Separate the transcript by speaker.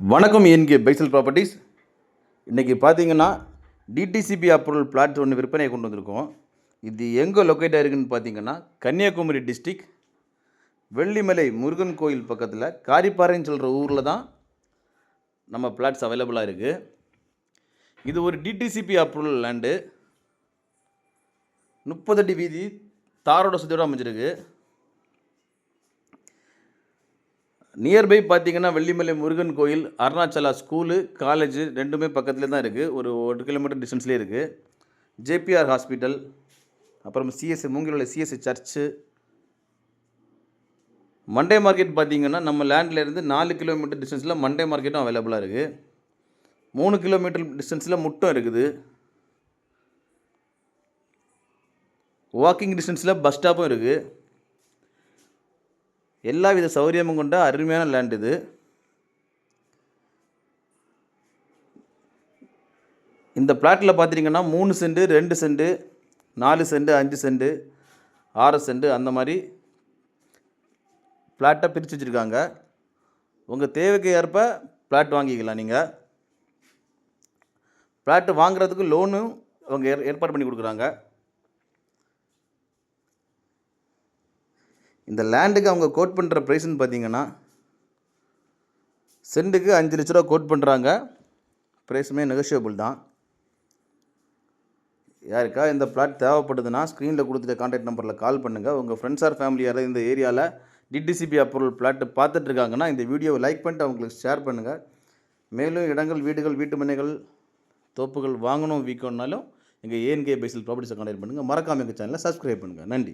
Speaker 1: வணக்கம் என்கே பைசல் ப்ராப்பர்ட்டிஸ். இன்றைக்கி பார்த்தீங்கன்னா டிடிசிபி அப்ரூவல் பிளாட் ஒன்று விற்பனையை கொண்டு வந்திருக்கோம். இது எங்கே லொக்கேட் ஆகிருக்குன்னு பார்த்தீங்கன்னா கன்னியாகுமரி டிஸ்ட்ரிக் வெள்ளிமலை முருகன் கோயில் பக்கத்தில் காரிப்பாறைன்னு சொல்கிற ஊரில் தான் நம்ம பிளாட்ஸ் அவைலபிளாக இருக்குது இது ஒரு டிடிசிபி அப்ரூவல் லேண்டு முப்பது அடி வீதி தாரோட சுத்தியோடு அமைஞ்சிருக்கு. நியர்பை பார்த்தீங்கன்னா வெள்ளிமலை முருகன் கோயில் அருணாச்சலா ஸ்கூலு காலேஜு ரெண்டுமே பக்கத்தில் தான் இருக்குது ஒரு ஒரு கிலோமீட்டர் டிஸ்டன்ஸ்லேயே இருக்குது ஜேபிஆர் ஹாஸ்பிட்டல் அப்புறம் சிஎஸ்சி மூங்கில் சிஎஸ்சி சர்ச்சு மண்டே மார்க்கெட் பார்த்தீங்கன்னா நம்ம லேண்ட்லேருந்து நாலு கிலோமீட்டர் டிஸ்டன்ஸில் மண்டே மார்க்கெட்டும் அவைலபிளாக இருக்குது மூணு கிலோமீட்டர் டிஸ்டன்ஸில் முட்டும் இருக்குது. வாக்கிங் டிஸ்டன்ஸில் பஸ் ஸ்டாப்பும் இருக்குது எல்லா வித சௌகரியமும் கொண்ட அருமையான லேண்ட் இது. இந்த பிளாட்டில் பார்த்துட்டிங்கன்னா மூணு செண்டு ரெண்டு செண்டு நாலு செண்டு அஞ்சு செண்டு ஆறு செண்டு அந்த மாதிரி பிளாட்டை பிரித்து வச்சுருக்காங்க. உங்கள் தேவைக்கு ஏற்ப பிளாட் வாங்கிக்கலாம் நீங்கள் பிளாட்டு வாங்குறதுக்கு லோனும் அவங்க ஏற்பாடு பண்ணி கொடுக்குறாங்க. இந்த லேண்டுக்கு அவங்க கோட் பண்ணுற ப்ரைஸ்னு பார்த்தீங்கன்னா சென்ட்டுக்கு அஞ்சு லட்ச ரூபா கோட் பண்ணுறாங்க ப்ரைஸுமே நெகோஷியபிள் தான். யாருக்கா இந்த பிளாட் தேவைப்படுதுன்னா ஸ்க்ரீனில் கொடுத்துட்ட காண்டாக்ட் நம்பரில் கால் பண்ணுங்கள் உங்கள் ஃப்ரெண்ட்ஸ் ஆர் ஃபேமிலி யாராவது இந்த ஏரியாவில் டிடிசிபி அப்ரூவல் பிளாட் பார்த்துட்டு இருக்காங்கன்னா இந்த வீடியோவை லைக் பண்ணிட்டு அவங்களுக்கு ஷேர் பண்ணுங்கள் மேலும் இடங்கள் வீடுகள் வீட்டு மனைகள் தோப்புகள் வாங்கணும் வீக்கணும்னாலும் எங்கள் ஏஎன்கே பேசில் ப்ராப்பர்ட்டிஸை கான்டாக்ட் பண்ணுங்கள் மறக்காமல் எங்கள் சேனலை சப்ஸ்கிரைப் பண்ணுங்கள் நன்றி.